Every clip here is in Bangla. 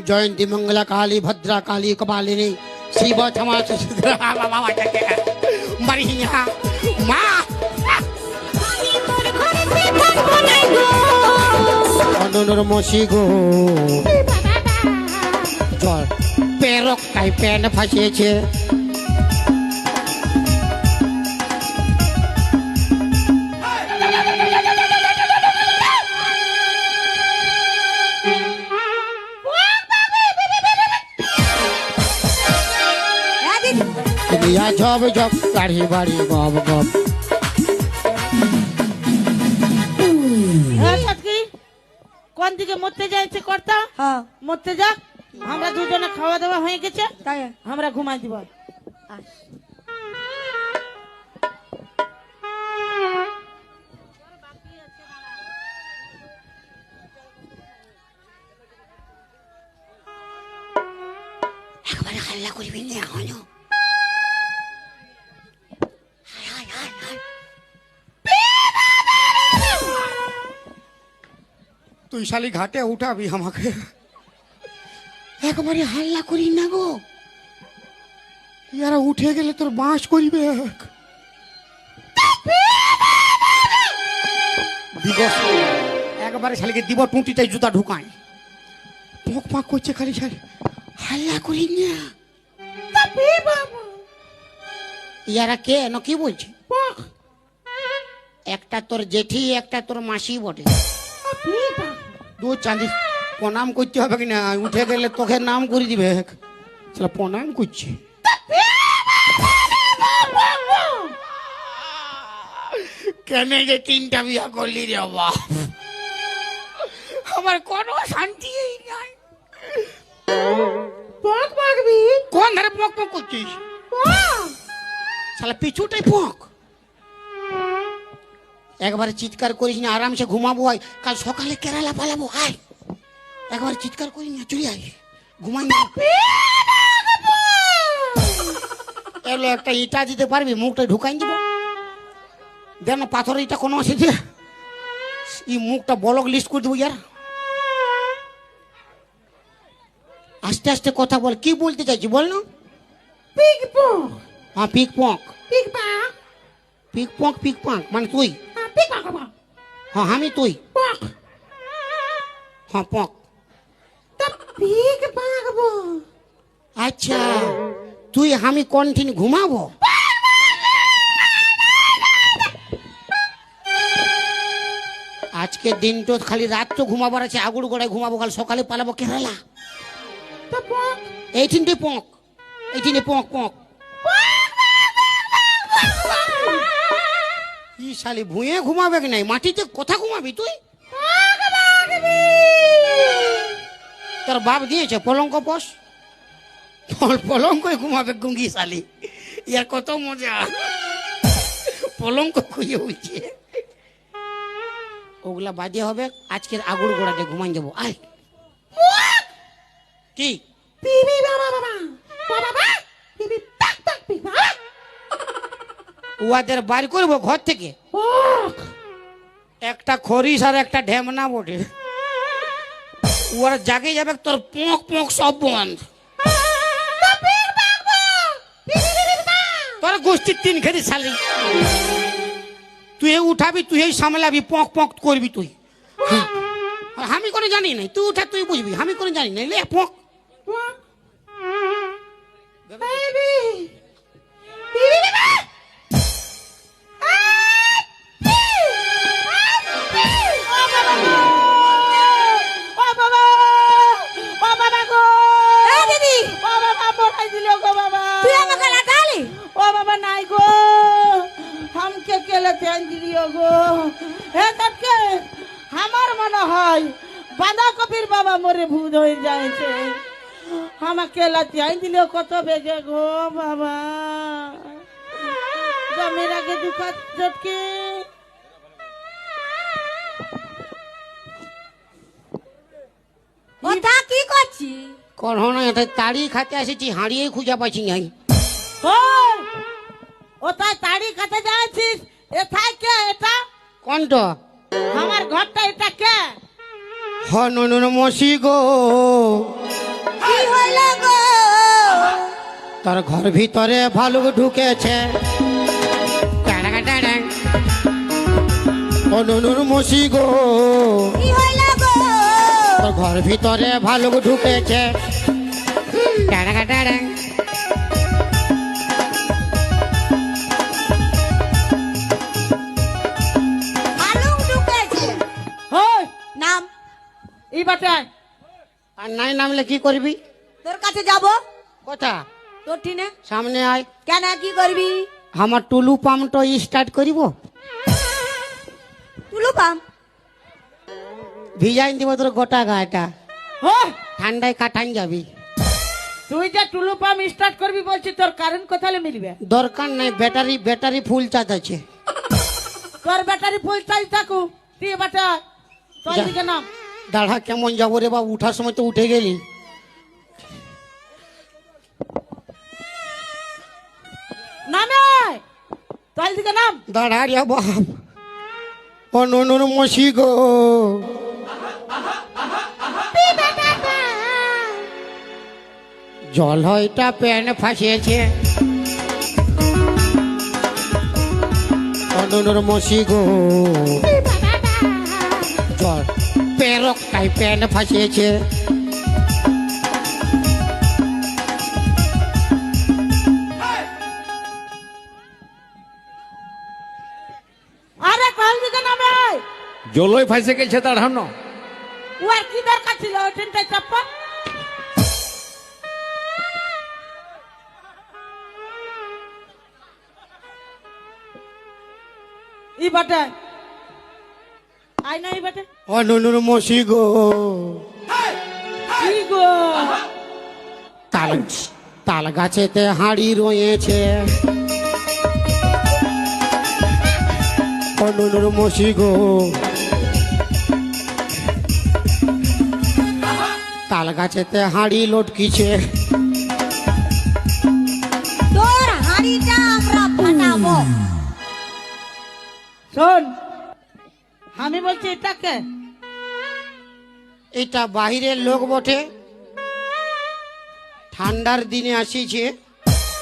জয়ন্তী মঙ্গলা কালী ভদ্রা কালী কপালিনী শিব ক্ষমা মা মসি গো জল পেরক তাই প্যান ফাঁসিয়েছে ঝব ঝব গাড়ি বাড়ি গব গব। হ্যাঁ কোন দিকে মরতে যাইছে কর্তা? হ্যাঁ। মরতে যাক। আমরা দুজনে খাওয়া দাওয়া হয়ে গেছে। তাই। আমরা ঘুমাই দিব। একবারে হাল্লা করবি না এখনও? তুই শালি ঘাটে উঠাবি আমাকে। একবারে হাল্লা করি না গো। ইয়ারা উঠে গেলে তোর বাঁশ করিবে একবারে শালিকে দিব টুটিটাই জুতা ঢুকায় পক পাক করছে খালি শালি। হাল্লা করি না। ইয়ারা কে? ন কি বলছে? একটা তোর জেঠি একটা তোর মাসি বটে। দু চাঁদি প্রণাম করতে হবে কি না উঠে গেলে তোকে নাম করে দিবে সেটা প্রণাম করছে কেন যে তিনটা বিয়া করলি রে বাপ আমার কোনো শান্তি নাই পক মারবি কোন ধারে পক পক করছিস শালা পিছুটাই পক একবারে চিৎকার করিস না আরামসে ঘুমাবো আয়। কাল সকালে কেরালা পালাবো আয়। একবার চিৎকার করিস না চলে আয়। ঘুমাই না। এলো একটা ইটা দিতে পারবি মুখটা ঢুকাই দিব। দেন না পাথরের ইটা কোনো আছে যে? এই মুখটা বলক লিস্ট করে দেবো ইয়ার। আস্তে আস্তে কথা বল কি বলতে চাইছি বল না? পিক পক। হ্যাঁ পিক পক। পিক পাক পিক পক মানে তুই। হ্যাঁ আমি তুই। হ্যাঁ পক তা পিক পাকবো আচ্ছা তুই আমি কন্টিনিউ ঘুমাবো? আজকে দিন তো খালি রাত তো ঘুমাবার আছে আগুড় গোড়ায় ঘুমাবো কাল সকালে পালাবো কেরালা। তা পক। এই তিনটে পক পক। ই শালি ভুঁয়ে ঘুমাবে কি নাই? মাটিতে কোথা ঘুমাবি তুই? তোর বাপ দিয়েছে পলঙ্ক পোষ? তোর পলঙ্কই ঘুমাবে গুঙ্গি শালি। ইয়ার কত মজা। পলঙ্ক খুঁজে উঠছে। ওগুলা বাদে হবে আজকের আগুড় গোড়াতে ঘুমাই যাব আয়। কি? পিবি বাবা বাবা। বাবা পিবি পাক পাক উহাদের বার করব ঘর থেকে? একটা খরিস আর একটা ঢেমনা বটে। ওরা জাগে যাবে তোর পোঁক পোঁক সব বন্ধ। তোর গোষ্ঠীর তিন খেতে শালি। তুই উঠাবি তুই এই সামলাবি পক পক করবি তুই। আমি করে জানি নাই তুই উঠা তুই বুঝবি আমি করে জানি নাই লে পক। দিলিও গো। তটকে আমার মনে হয় বাঁধাকপির বাবা মরে ভূত হয়ে যাইছে। আমাকে লাতিয়াই দিল কত বেগে গো বাবা। জমির আগে দুখাত চটকে ওটা কি করছি? কখন এটা তাড়ি খাতে এসেছি হাঁড়িয়ে খুঁজে পাচ্ছি নাই। ওই, ওটাই তাড়ি কাটে যাচ্ছিস? কে এটা? কন্ট আমার ঘরটা এটা কে? মসি গো। হইল গো? তোর ঘর ভিতরে ভালুক ঢুকেছে। টাড়াং। মসি গো। কি হইল গো? তোর ঘর ভিতরে ভালুক ঢুকেছে। টাড়াকা টাড়াং। বাটে আর নাই নামলে কি করবি? তোর কাছে যাব? কথা? তোর ঠিনে সামনে আয়। কেন কি করবি? আমার টুলু পাম্পটা স্টার্ট করিব? তুলু পাম ভিজাইন দিব তোর গোটা গাটা হই ঠান্ডায় কাটান যাবি। তুই যে টুলু পাম্প স্টার্ট করবি বলছি তোর কারেন্ট কোথায় মিলবে? দরকার নাই ব্যাটারি ব্যাটারি ফুল চার্জ আছে। তোর ব্যাটারি ফুল চার্জ থাকু তুই বাটে। তোর দিকে নাম। দাঁড়া কেমন যাব রে বা উঠার সময় তো উঠে গেলি। নামে! আয়। তোর দিকে নাম। দাঁড়া রে বাপ ও নুনুর মসি গো। জল হয়টা প্যান ফাঁসিয়েছে। ও নুনুর মসি গো। জল। প্যান ফাঁসিয়েছে। তোর দিকে নামে আয়। জলই ফাইসে গেছে তার হান্ন ও আর কি দরকার ছিল ওই ট্রেনটায় চাপ্পা ই বাটে আয়। না বাটে। মসি গো। কি গো? তাল তাল গাছেতে হাঁড়ি রয়েছে। ও নুনুর মসি গো। তাল গাছেতে হাঁড়ি লটকিছে। তোর হাড়িটা আমরা ফাটাবো। শোন আমি বলছি এটাকে এটা বাহিরের লোক বটে। ঠান্ডার দিনে আসিছে।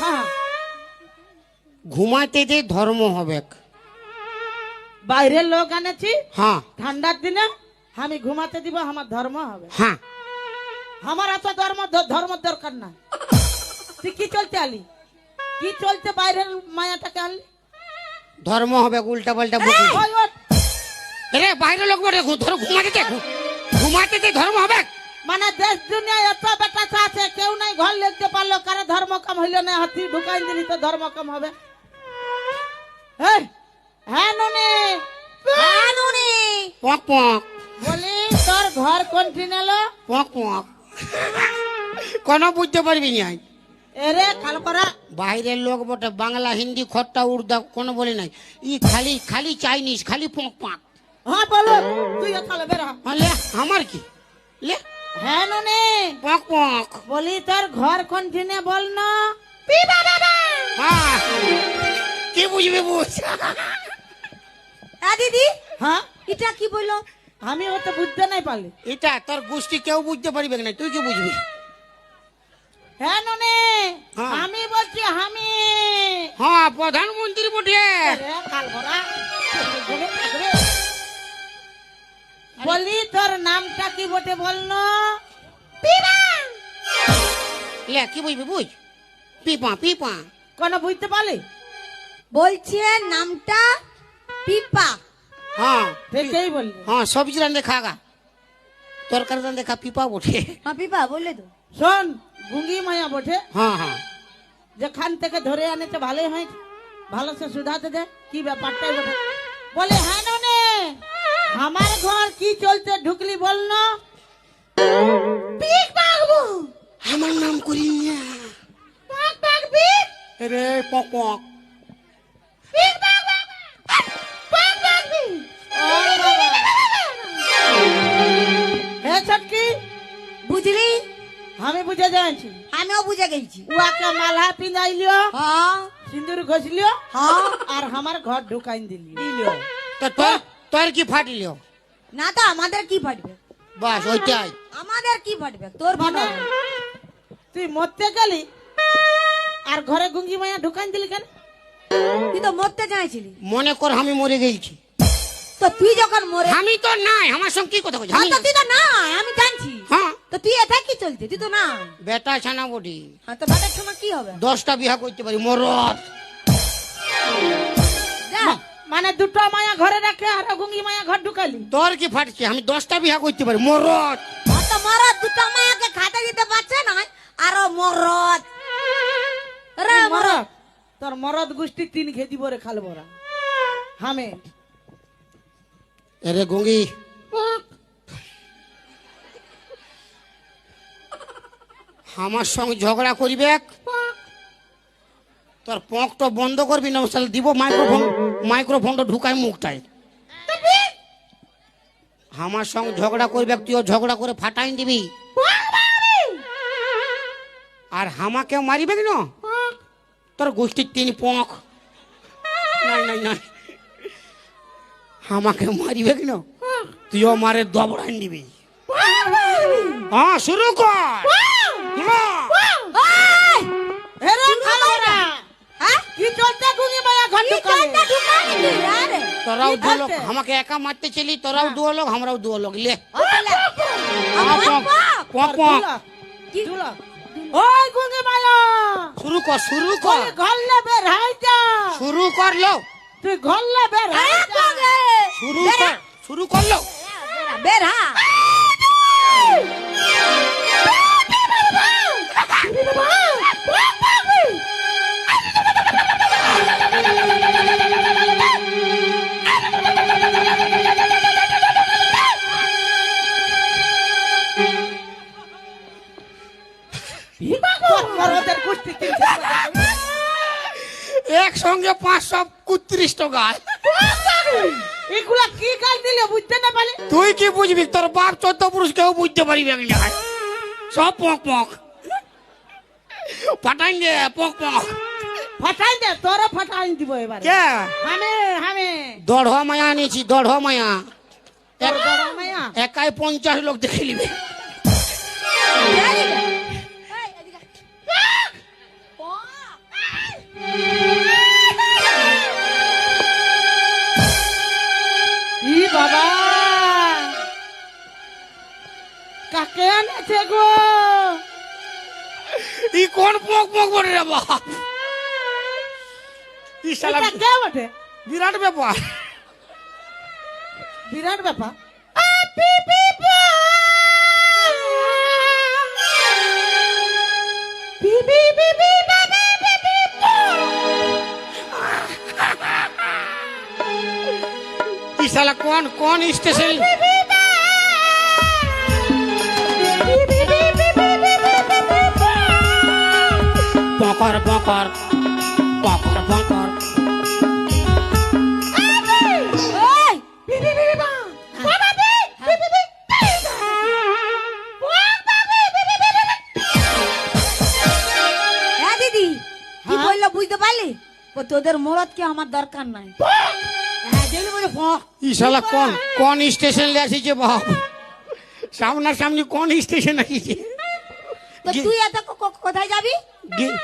হ্যাঁ। ঘুমাতে যে ধর্ম হবে। বাইরের লোক আনেছি হ্যাঁ। ঠান্ডার দিনে আমি ঘুমাতে দিব আমার ধর্ম হবে। হ্যাঁ। আমার এত ধর্ম ধর্ম দরকার না তুই কি চলতে আলি? কি চলতে বাইরের মায়াটাকে আনলি? ধর্ম হবে উল্টা পাল্টা বকি ওই ওঠ। রে বাইরের লোক বটে ঘু- ধরো ঘুমাতে দে, ঘু- ঘুমাতে যে ধর্ম হবে। মানে দেশ দুনিয়ায় এত বেটা আছে কেউ নাই ঘর লিখতে পারল কারে ধর্ম কম হইল না হাতি ঢুকাই দিলি তো ধর্ম কম হবে। এই, হ্যাঁ নুনি? কানুনি পক পক। বলি তোর ঘর কোন এলো পক পক। কোনো বুঝতে পারবি না এরে বাইরের লোক বটে বাংলা হিন্দি খট্টা উর্দা কোনো বলে নাই। ই খালি খালি চাইনিজ খালি পক পক। হ্যাঁ বলো। তুই তাহলে বের। লে আমার কি? লে। হ্যাঁ নুনি। পক পক। বলি তোর ঘর কোন দিনে বল না? হ্যাঁ কি বুঝবি বুঝ দিদি। হ্যাঁ? এটা কি বলল? আমি ও তো বুঝতে নাই পারলি। এটা তোর গোষ্ঠী কেউ বুঝতে পারবে না। তুই কি বুঝবি? হ্যাঁ নুনি। হ্যাঁ। আমি বলছি আমি। হ্যাঁ প্রধানমন্ত্রী বটে। কাল করা বলি তোর নামটা কি বটে বল না লে কি বুঝবি বুঝ? পিপা পিপা। কোন বুঝতে পারলি? বলছে নামটা পিপা। হ্যাঁ ঠিকই বললি। হ্যাঁ সবজি রান্ধে খাগা তরকারি রান্ধে খা পিপা বটে। হ্যাঁ পিপা বললে তো শোন গুঙ্গি মায়া বটে। হ্যাঁ হ্যাঁ। যেখান থেকে ধরে আনেছে ভালোই হয়েছে। ভালো সে সুধাতে দে কি ব্যাপারটাই বটে। বলে হ্যাঁ নুনি আমার ঘর কি চলতে ঢুকলি বল না। আমার নাম করি না রে পক পক। হে ছটকি। বুঝলি? আমি বুঝে যাচ্ছি আমিও বুঝে গেছি। উয়াকে মালা পিঁধাইলিও হ্যাঁ। সিন্দুর ঘষলিও। হ্যাঁ। আর আমার ঘর ঢুকাই দিলি। তো তোর কি ফাটিল? না তো আমাদের কি ফাটবে? বাস ওইটাই। আমাদের কি ফাটবে? তোর ফাটবে? তুই মরতে গেলি আর ঘরে গুঙ্গি মায়া ঢুকান দিলি কেন? তুই তো মরতে চাইছিলি। মনে কর আমি মরে গেছি। তো তুই যখন মরে আমি তো নাই আমার সঙ্গে কি কথা বলছি হ্যাঁ, আমি। তুই তো না আমি জানছি। হ্যাঁ। তো তুই এটা কি চলছে তুই তো না বেটা ছানা বটি হ্যাঁ তো বাটার সময় কি হবে? দশটা বিহা করতে পারি মরদ। যা মানে দুটো মায়া ঘরে রাখে আর গুঙ্গি মায়া ঘর ঢুকালি। তোর কি ফাটছে? আমি দশটা বিহা করতে পারি। মরদ! অত মরদ দুটো মায়াকে খাতে দিতে পারছে না আর মরদ। রে মরদ। তোর মরদ গোষ্ঠী তিন খেদি বরে খালবো রা হামে। এরে গঙ্গি। আমার সঙ্গে ঝগড়া করিবে? তোর পঁকটা বন্ধ করবি না তাহলে দিব মাইক্রোফোন মাইক্রোফোনটা ঢুকাই মুখটায় আমার সঙ্গে ঝগড়া করবে তুইও ঝগড়া করে ফাটাই দিবি। আর হামাকে মারিবে কি না তোর গোষ্ঠীর তিন পঁক। নাই নাই নাই। আমাকে মারিবে কি না তুইও মারে দবড়াই দিবি হ্যাঁ শুরু কর। তোরাও দু লোক আমাকে একা মারতে চলি তোরাও দু লোক আমরাও দু লোক লে। হ্যাঁ, ওই গুঙ্গি মায়া। শুরু কর শুরু কর। ঘরলে বের হাই যা। শুরু কর লো। তুই ঘরলে বের হাই যা। শুরু কর শুরু কর লো। বের তোর এগুলা কি গাল দিলে বুঝতে না পারি? তুই কি বুঝবি? তোর বাপ চোদ্দ পুরুষ কেউ বুঝতে পারিবে না সব পক পক। পাঠাই দে পক পক। ফাটাই দে তোর ফাটাই দিব এবারে। কে? হামে হামে। দড় মায়া মায়া। তোর মায়া? একাই পঞ্চাশ লোক দেখে নিবে। ই বলে রে বাপ এটা কে বটে? বিরাট ব্যাপার। বিরাট ব্যাপার। কোন কোন স্টেশন হ্যাঁ দিদি হ্যাঁ? বলল বুঝতে পারলি ও তোদের মরদ কি আমার দরকার নাই হ্যাঁ যেগুলো বলে ফক ই শালা কোন কোন স্টেশন আসিছে বাপ সামনা সামনি কোন স্টেশন আসিছে তো তুই এত কোথায় যাবি গি-